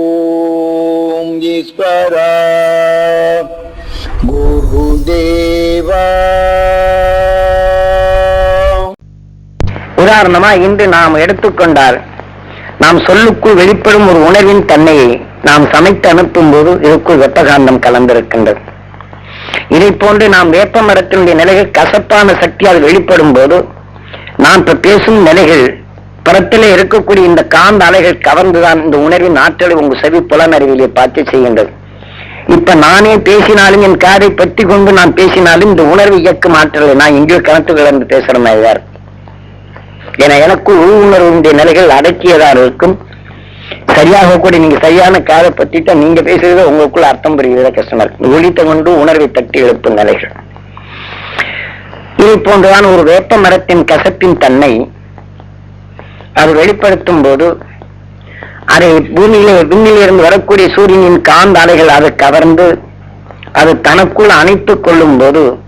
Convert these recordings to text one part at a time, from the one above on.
ஓம் ஈஸ்வரா உதாரணமா இன்று நாம் எடுத்துக்கொண்டால் நாம் சொல்லுக்குள் வெளிப்படும் ஒரு உணர்வின் தன்மையை நாம் சமைத்து அனுப்பும் போது இதுக்குள் வெப்பகாந்தம் கலந்திருக்கின்றது. இதை போன்று நாம் வேப்ப மரத்தினுடைய நிலையில் கசப்பான சக்தியால் வெளிப்படும் போது நான் இப்ப பேசும் நிலைகள் புறத்தில் இருக்கக்கூடிய இந்த காந்த அலைகள் கவர்ந்துதான் இந்த உணர்வின் ஆற்றலை உங்க செவி புலனறிவிலே பார்த்து செய்கின்றது இப்ப நானே பேசினாலும் என் காதை பற்றி கொண்டு நான் பேசினாலும் இந்த உணர்வு இயக்கம் ஆற்றலை நான் எங்கேயோ கணத்து கலந்து பேசுற மாதிரி தான் ஏன்னா எனக்கு உள்ளுணர்வுடைய நிலைகள் அடக்கியதா இருக்கும். சரியாக கூட நீங்க சரியான காதை பத்திட்டா நீங்க பேசுறத உங்களுக்குள்ள அர்த்தம் புரிகிறத கஷ்டமா இருக்கு ஒளித்த கொண்டு உணர்வை தட்டி எழுப்பும் நிலைகள். இதை போன்றுதான் ஒரு வேப்ப மரத்தின் கசப்பின் தன்மை. அது வெளிப்படுத்தும் போது அதை பூமியிலே விண்ணிலிருந்து வரக்கூடிய சூரியனின் காந்த அலைகள் அதை கவர்ந்து அது தனக்குள் அணைத்துக் கொள்ளும் போது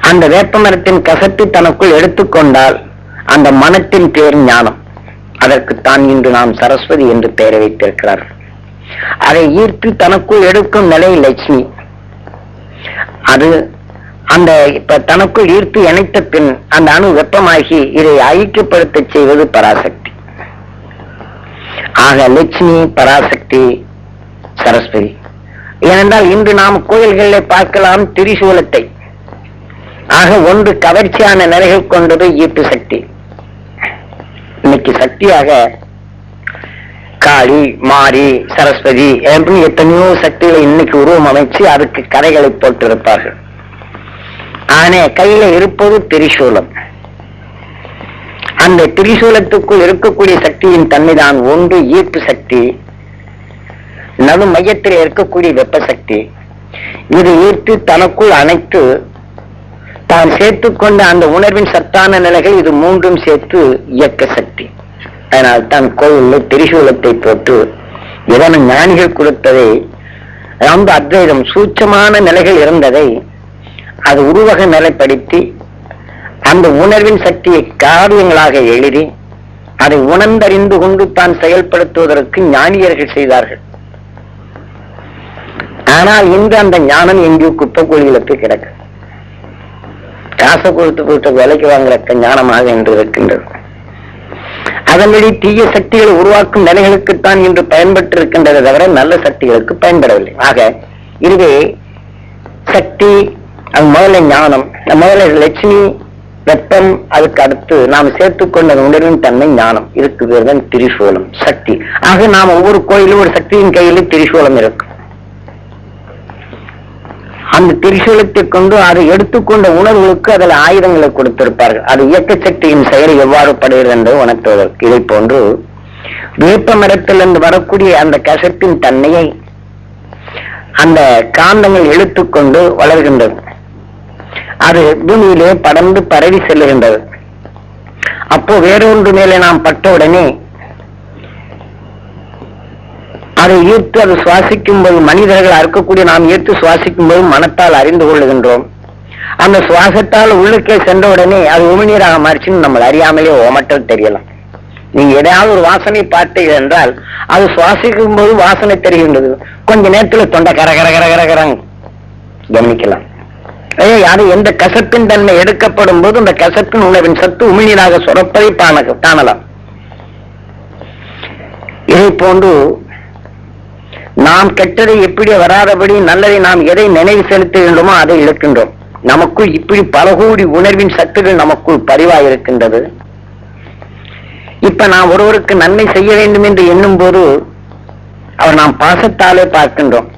அந்த வேப்ப மரத்தின் கசப்பை தனக்குள் எடுத்துக்கொண்டால் அந்த மனத்தின் பேர் ஞானம். அதற்குத்தான் இன்று நாம் சரஸ்வதி என்று பெயரை வைத்திருக்கிறார். அதை ஈர்த்து தனக்குள் எடுக்கும் நிலை லட்சுமி. அது அந்த இப்ப தனக்குள் ஈர்த்து இணைத்த பின் அந்த அணு வெப்பமாகி இதை ஐக்கியப்படுத்த செய்வது பராசக்தி. ஆக லட்சுமி பராசக்தி சரஸ்வதி. ஏனென்றால் இன்று நாம் கோயில்களில் பார்க்கலாம் திரிசூலத்தை. ஆக ஒன்று கவர்ச்சியான நிலைகள் கொண்டது ஈர்ப்பு சக்தி. இன்னைக்கு சக்தியாக காளி மாரி சரஸ்வதி என்று எத்தனையோ சக்திகளை இன்னைக்கு உருவம் அமைச்சு அதுக்கு கதைகளை போட்டிருப்பார்கள். ஆனே கையில இருப்பது திரிசூலம். அந்த திரிசூலத்துக்குள் இருக்கக்கூடிய சக்தியின் தன்மைதான் ஒன்று ஈர்ப்பு சக்தி. நடு மையத்தில் இருக்கக்கூடிய வெப்ப சக்தி இது ஈர்த்து தனக்குள் அணைத்து தான் சேர்த்து கொண்ட அந்த உணர்வின் சத்தான நிலைகள் இது மூன்றும் சேர்த்து இயக்க சக்தி. அதனால் தான் கோவிலில் திரிசூலத்தை போட்டு இதன ஞானிகள் கொடுத்ததை ரொம்ப அத்வைதம் சூட்சமான நிலைகள் இருந்ததை அது உருவக நிலைப்படுத்தி அந்த உணர்வின் சக்தியை காரியங்களாக எழுதி அதை உணர்ந்தறிந்து கொண்டு தான் செயல்படுத்துவதற்கு ஞானியர்கள் செய்தார்கள். ஆனால் இன்று அந்த ஞானம் எங்கேயோ குப்பைக்குழியில போய் கிடக்கு. காசை கொடுத்து கொடுத்த விலைக்கு வாங்குற ஞானமாக என்று இருக்கின்றது. அதன்படி தீய சக்திகளை உருவாக்கும் நிலைகளுக்குத்தான் இன்று பயன்பட்டு இருக்கின்றதை தவிர நல்ல சக்திகளுக்கு பயன்படவில்லை. ஆக இதுவே சக்தி அது முதல்ல ஞானம். முதல்ல லட்சுமி வெப்பம் அதுக்கு அடுத்து நாம் சேர்த்துக்கொண்ட உணர்வின் தன்மை ஞானம். இதுக்கு பேர் தான் திரிசூலம் சக்தி. ஆக நாம் ஒவ்வொரு கோயிலும் ஒரு சக்தியின் கையில திரிசூலம் இருக்கும். அந்த திரிசூலத்தை கொண்டு அதை எடுத்துக்கொண்ட உணர்வுகளுக்கு அதில் ஆயுதங்களை கொடுத்திருப்பார்கள். அது இயக்க சக்தியின் செயல் எவ்வாறு படுகிறது என்று உணர்த்துவதற்கு இதை போன்று வேப்ப மரத்திலிருந்து வரக்கூடிய அந்த கசப்பின் தன்மையை அந்த காந்தங்கள் இழுத்துக்கொண்டு வளர்கின்றது அது பூமியிலே படர்ந்து பரவி செல்லுகின்றது. அப்போ வேறொன்று மேலே நாம் பட்ட உடனே அதை ஈர்த்து அது சுவாசிக்கும் போது மனிதர்கள் அறுக்கக்கூடிய நாம் ஈர்த்து சுவாசிக்கும் போது மனத்தால் அறிந்து கொள்ளுகின்றோம். அந்த சுவாசத்தால் உள்ளுக்கே சென்ற உடனே அது உமிநீராக மாறிச்சுன்னு நம்ம அறியாமலே ஓமட்டல் தெரியலாம். நீங்க ஏதாவது ஒரு வாசனை பார்த்தீர்கள் என்றால் அது சுவாசிக்கும் போது வாசனை தெரிகின்றது. கொஞ்ச நேரத்துல தொண்டை கர கர கர கர கரங் கவனிக்கலாம். அதாவது அது எந்த கசப்பின் தன்மை எடுக்கப்படும் போது அந்த கசப்பின் உணவின் சத்து உமிழ்நீராக சுரப்பதை காண காணலாம். இதை போன்று நாம் கெட்டதை எப்படி வராதபடி நல்லதை நாம் எதை நினைவு செலுத்துகின்றோமோ அதை இழக்கின்றோம். நமக்குள் இப்படி பல கோடி உணர்வின் சத்துகள் நமக்குள் பதிவாயிருக்கின்றது. இப்ப நாம் ஒருவருக்கு நன்மை செய்ய வேண்டும் என்று எண்ணும் போது அவர் நாம் பாசத்தாலே பார்க்கின்றோம்.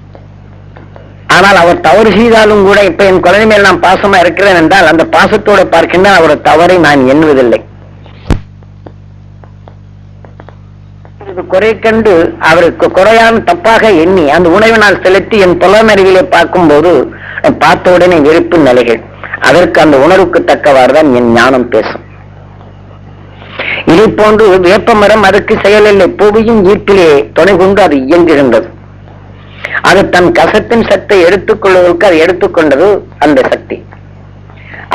ஆனால் அவர் தவறு செய்தாலும் கூட இப்ப என் குழந்தை மேல் நான் பாசமா இருக்கிறேன் என்றால் அந்த பாசத்தோட பார்க்கின்ற அவர் தவறை நான் எண்ணுவதில்லை. குறை கண்டு அவருக்கு குறையான தப்பாக எண்ணி அந்த உணவை நான் செலுத்தி என் புலனறிவிலே பார்க்கும்போது பார்த்த உடனே வெறுப்பு நிலைகள். அதற்கு அந்த உணர்வுக்கு தக்கவாறுதான் என் ஞானம் பேசும். இதை போன்று வேப்பமரம் அதற்கு செயலில்லை புவியும் ஈர்ப்பிலே துணை கொண்டு அது இயங்குகின்றது. அது தன் கசத்தின் சத்தை எடுத்துக்கொள்வதற்கு அது எடுத்துக்கொண்டது அந்த சக்தி.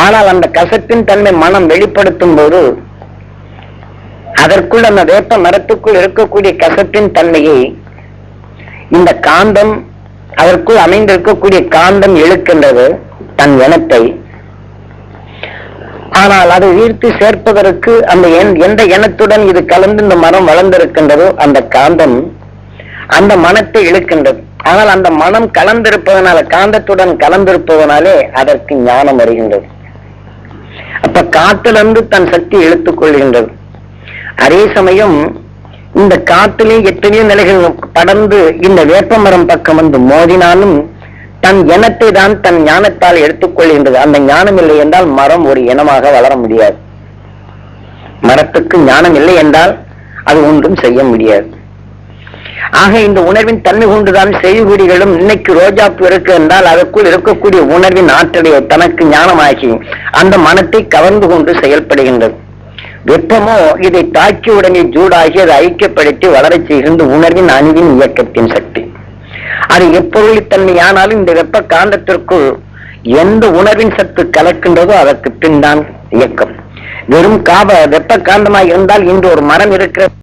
ஆனால் அந்த கசப்பின் தன்மை மனம் வெளிப்படுத்தும் போது அதற்குள் அந்த வேப்ப மரத்துக்குள் இருக்கக்கூடிய கசப்பின் தன்மையை இந்த காந்தம் அதற்குள் அமைந்திருக்கக்கூடிய காந்தம் இழுக்கின்றது தன் இனத்தை. ஆனால் அதை ஈர்த்து சேர்ப்பதற்கு அந்த எந்த இனத்துடன் இது கலந்து இந்த மரம் வளர்ந்திருக்கின்றதோ அந்த காந்தம் அந்த மனத்தை இழுக்கின்றது. ஆனால் அந்த மனம் கலந்திருப்பதனால காந்தத்துடன் கலந்திருப்பதனாலே அதற்கு ஞானம் வருகின்றது. அப்ப காத்திலிருந்து தன் சக்தி இழுத்துக் கொள்கின்றது. அதே சமயம் இந்த காட்டிலே எத்தனையோ நிலைகள் படர்ந்து இந்த வேப்பமரம் பக்கம் வந்து மோதினாலும் தன் இனத்தை தான் தன் ஞானத்தால் எடுத்துக்கொள்கின்றது அந்த ஞானம் இல்லை என்றால் மரம் ஒரு இனமாக வளர முடியாது. மரத்துக்கு ஞானம் இல்லை என்றால் அது ஒன்றும் செய்ய முடியாது. ஆக இந்த உணர்வின் தன்மை கொண்டுதான் செய்குடிகளும் இன்னைக்கு ரோஜா இருக்கு என்றால் அதற்குள் இருக்கக்கூடிய உணர்வின் ஆற்றலை தனக்கு ஞானமாகி அந்த மனத்தை கவர்ந்து கொண்டு செயல்படுகின்றது. வெப்பமோ இதை தாக்கி உடனே ஜூடாகி அதை ஐக்கியப்படுத்தி வளரச் செய்கின்ற உணர்வின் அணுவின் இயக்கத்தின் சக்தி. அது எப்பொருளித்தன்மை ஆனாலும் இந்த வெப்ப காந்தத்திற்குள் எந்த உணர்வின் சத்து கலக்கின்றதோ அதற்கு பின் தான் இயக்கம். வெறும் காப வெப்ப காந்தமாய் இருந்தால் இன்று ஒரு மரம் இருக்கிற